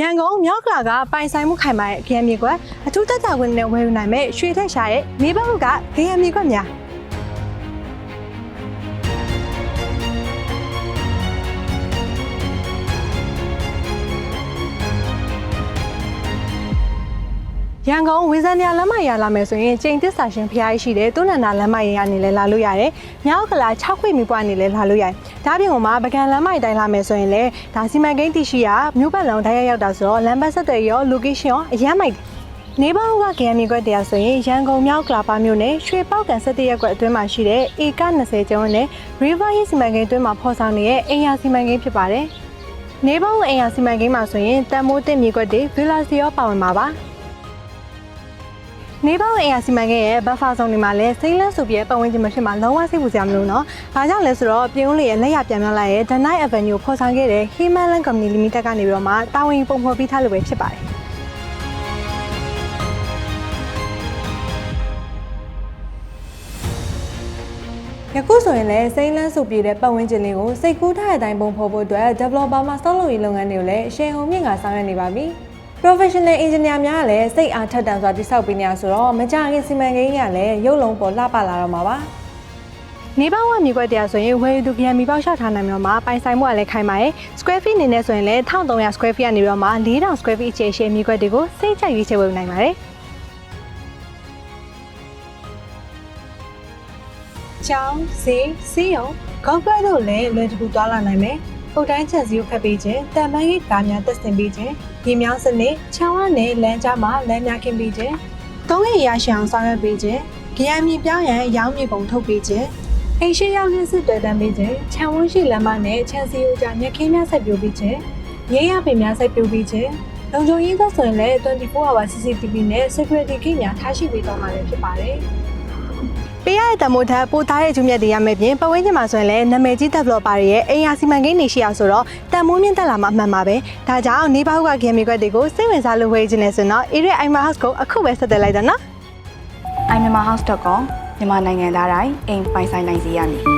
ရန်ကုန်မြောက်ကလာကပိုင်ဆိုင်မှုခိုင်မာတဲ့ခရမ်းမြေကွက်အထူးသက်သာခွင့်နဲ့ဝယ်ယူနိုင်မဲ့ရွှေထက်ရှာရဲ့နေဘဟုတ်ကခရမ်းမြေကွက်များ ရန်ကုန်ဝင်းစန်းမြလမ်းမရလာမယ်ဆိုရင်ကျိန်သစ္စာရှင်ဖျားရှိတဲ့တုနန္ဒာလမ်းမရကနေလည်းလာလို့ရတယ်။မြောက်ကလာ6ခွေမီပွားနေလည်းလာလို့ရတယ်။ဒါပြင်ကမှပကံလမ်းမတိုင်းလာမယ်ဆိုရင်လည်းဒါစီမံကိန်းတရှိရမြို့ပတ်လုံးတိုင်းရောက်တာဆိုတော့လမ်းပတ်ဆက်တွေရော location ရောအရမ်းမိုက်တယ်။နေပါဦးကကရမီကွက်တရားဆိုရင်ရန်ကုန်မြောက်ကလာပါမြို့နယ်ရွှေပောက်ကန်၁၁ရက်ကွက်အတွင်းမှာရှိတဲ့ဧက20ကျောင်းနဲ့ River Hill စီမံကိန်းအတွင်းမှာဖော်ဆောင်နေတဲ့အိမ်ယာစီမံကိန်းဖြစ်ပါတယ်။နေပါဦးအိမ်ယာစီမံကိန်းမှာဆိုရင်တန်မိုးတင်မြေကွက်တွေ Villa စီရောပါဝင်ပါပါ။ နေပေါင်းအင်အားစီမံကိန်းရဲ့ဘတ်ဖာဆောင်တွေမှာလည်းစိမ့်လန်းစုပြဲပတ်ဝန်းကျင်မှာဖြစ်မှာလုံးဝစိတ်ပူစရာမလိုနော်။ဘာကြောင့်လဲဆိုတော့ပြည်ဦးလေးရဲ့လက်ရပြန်ပြောင်းလိုက်ရဲ့ The Night Avenue ကိုဖော်ဆောင်ခဲ့တဲ့ Himalan Company Limited ကနေပြီးတော့မှတာဝန်ယူပုံဖော်ပြီးထားလို့ပဲဖြစ်ပါတယ်။ယခုဆိုရင်လည်းစိမ့်လန်းစုပြည့်တဲ့ပတ်ဝန်းကျင်လေးကိုစိတ်ကူးထားတဲ့အတိုင်းပုံဖော်ဖို့အတွက် developer မှာစောက်လုပ်ရေးလုပ်ငန်းတွေကိုလည်းအရှိန်ဟုန်မြင့်ကဆောင်ရွက်နေပါပြီ။ professional engineer များကလည်းစိတ်အားထက်သန်စွာတိစောက်ပေးနေရဆိုတော့မကြခင်စီမံကိန်းကလည်းရုပ်လုံးပေါ်လှပလာတော့မှာပါနေပေါင်းဝမြေကွက်တရားဆိုရင်ဝယ်ယူသူပြန်ပြီးပေါက်ရှထားနိုင်မှာမှာပိုင်ဆိုင်မှုကလည်းခိုင်ပါရဲ့ square feet အနေနဲ့ဆိုရင်လည်း1300 square feet ကနေပြီးတော့မှ4000 square feet အခြေရှည်မြေကွက်တွေကိုစိတ်ကြိုက်ရွေးချယ်ဝယ်ယူနိုင်ပါတယ်ချောင်းစီစီယုံကောက်ကတ်တို့လည်းလွယ်တကူသွားလာနိုင်မယ်။ ပုတ်တိုင်းချက်စီကိုဖတ်ပေးခြင်း၊တန်ပန်းကြီးကားများတက်ဆင်ပေးခြင်း၊ဒီမြောင်းစနစ်ချောင်းကနေလမ်းကြားမှာလမ်းများခင်းပေးခြင်း၊သုံးရရရှိအောင်ဆောင်ရွက်ပေးခြင်း၊ကြံမြေပြောင်းရန်ရောင်းမြေပုံထုတ်ပေးခြင်း၊အိမ်ရှိရောက်နေစစ်တွေ့တမ်းပေးခြင်း၊ခြံဝန်းရှိလမ်းမနဲ့ခြံစီအိုကြားမြက်ခင်းများဆက်ပြိုပေးခြင်း၊ရေးရပင်များဆက်ပြိုပေးခြင်း၊လုံခြုံရေးသက်ဆိုရင်လည်း24 hour CCTV နဲ့ security key များထားရှိပေးသွားမှာလည်းဖြစ်ပါတယ်။ ပေးရတဲ့တမိုးထက်ပိုသားတဲ့အကျိုးမြတ်တွေရမယ်ပြင်ပတ်ဝန်းကျင်မှာဆိုရင်လည်းနာမည်ကြီး developer တွေရဲ့အိမ်ယာစီမံကိန်းတွေရှိရဆိုတော့တန်မိုးမြင့်တက်လာမှာအမှန်ပါပဲဒါကြောင့်နေပါဦးကဂေမီကွက်တွေကိုစိတ်ဝင်စားလို့ဝယ်ခြင်းနဲ့ဆိုတော့ area ima house ကိုအခုပဲဆက်သွယ်လိုက်တော့နော် iMyanmarHouse.com မြန်မာနိုင်ငံသားတိုင်းအိမ်ပိုင်ဆိုင်နိုင်စေရမည်